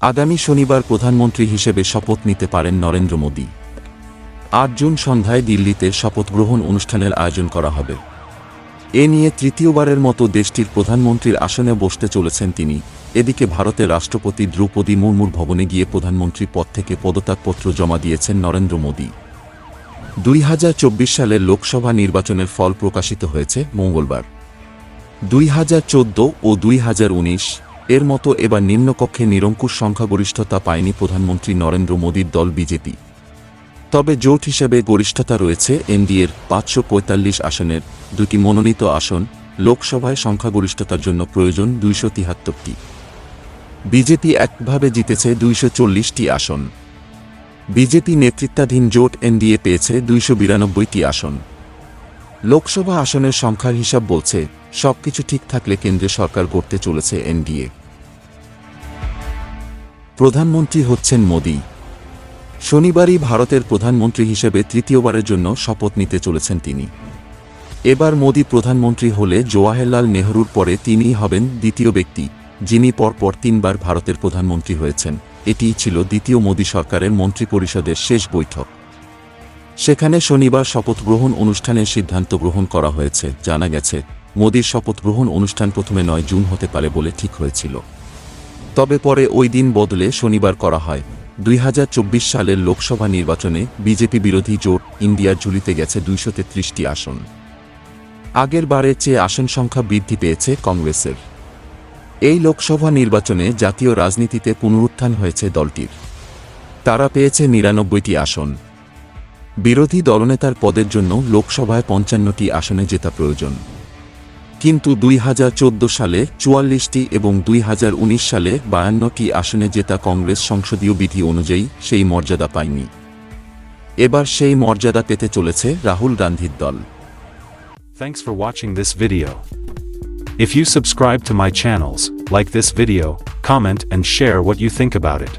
আগামী শনিবার প্রধানমন্ত্রী হিসেবে শপথ নিতে পারেন নরেন্দ্র মোদী। আট জুন সন্ধ্যায় দিল্লিতে শপথ গ্রহণ অনুষ্ঠানের আয়োজন করা হবে। এ নিয়ে তৃতীয়বারের মতো দেশটির প্রধানমন্ত্রীর আসনে বসতে চলেছেন তিনি। এদিকে ভারতের রাষ্ট্রপতি দ্রৌপদী মুর্মুর ভবনে গিয়ে প্রধানমন্ত্রী পদ থেকে পদত্যাগপত্র জমা দিয়েছেন নরেন্দ্র মোদী। দুই হাজার চব্বিশ সালের লোকসভা নির্বাচনের ফল প্রকাশিত হয়েছে মঙ্গলবার। দুই হাজার চোদ্দ ও দুই হাজার উনিশ এর মতো এবার নিম্নকক্ষে নিরঙ্কুশ সংখ্যাগরিষ্ঠতা পায়নি প্রধানমন্ত্রী নরেন্দ্র মোদীর দল বিজেপি। তবে জোট হিসেবে গরিষ্ঠতা রয়েছে এনডিএর পাঁচশো পঁয়তাল্লিশ আসনের দুটি মনোনীত আসন, লোকসভায় সংখ্যাগরিষ্ঠতার জন্য প্রয়োজন দুইশো তিহাত্তরটি। বিজেপি একভাবে জিতেছে দুইশো চল্লিশটি আসন। বিজেপি নেতৃত্বাধীন জোট এনডিএ পেয়েছে দুইশো বিরানব্বইটি আসন। লোকসভা আসনের সংখ্যার হিসাব বলছে, সবকিছু ঠিক থাকলে কেন্দ্রে সরকার গড়তে চলেছে এনডিএ। প্রধানমন্ত্রী হচ্ছেন মোদী। শনিবারই ভারতের প্রধানমন্ত্রী হিসেবে তৃতীয়বারের জন্য শপথ নিতে চলেছেন তিনি। এবার মোদী প্রধানমন্ত্রী হলে জওয়াহরলাল নেহরুর পরে তিনিই হবেন দ্বিতীয় ব্যক্তি, যিনি পরপর তিনবার ভারতের প্রধানমন্ত্রী হয়েছেন। এটিই ছিল দ্বিতীয় মোদী সরকারের মন্ত্রিপরিষদের শেষ বৈঠক। সেখানে শনিবার শপথ গ্রহণ অনুষ্ঠানের সিদ্ধান্ত গ্রহণ করা হয়েছে। জানা গেছে, মোদীর শপথ গ্রহণ অনুষ্ঠান প্রথমে নয় জুন হতে পারে বলে ঠিক হয়েছিল। তবে পরে ওই দিন বদলে শনিবার করা হয়। দুই হাজার চব্বিশ সালের লোকসভা নির্বাচনে বিজেপি বিরোধী জোট ইন্ডিয়ার ঝুলিতে গেছে দুইশো তেত্রিশটি আসন। আগের বারের চেয়ে আসন সংখ্যা বৃদ্ধি পেয়েছে কংগ্রেসের। এই লোকসভা নির্বাচনে জাতীয় রাজনীতিতে পুনরুত্থান হয়েছে দলটির। তারা পেয়েছে নিরানব্বইটি আসন। বিরোধী দলনেতার পদের জন্য লোকসভায় পঞ্চান্নটি আসনে জেতা প্রয়োজন। কিন্তু দুই হাজার চোদ্দ সালে চুয়াল্লিশটি এবং দুই হাজার উনিশ সালে বায়ান্নটি আসনে জেতা কংগ্রেস সংসদীয় বিধি অনুযায়ী সেই মর্যাদা পায়নি। এবার সেই মর্যাদা পেতে চলেছে রাহুল গান্ধীর দল। Thanks for watching this video if you subscribe to my channels like this video comment and share what you think about it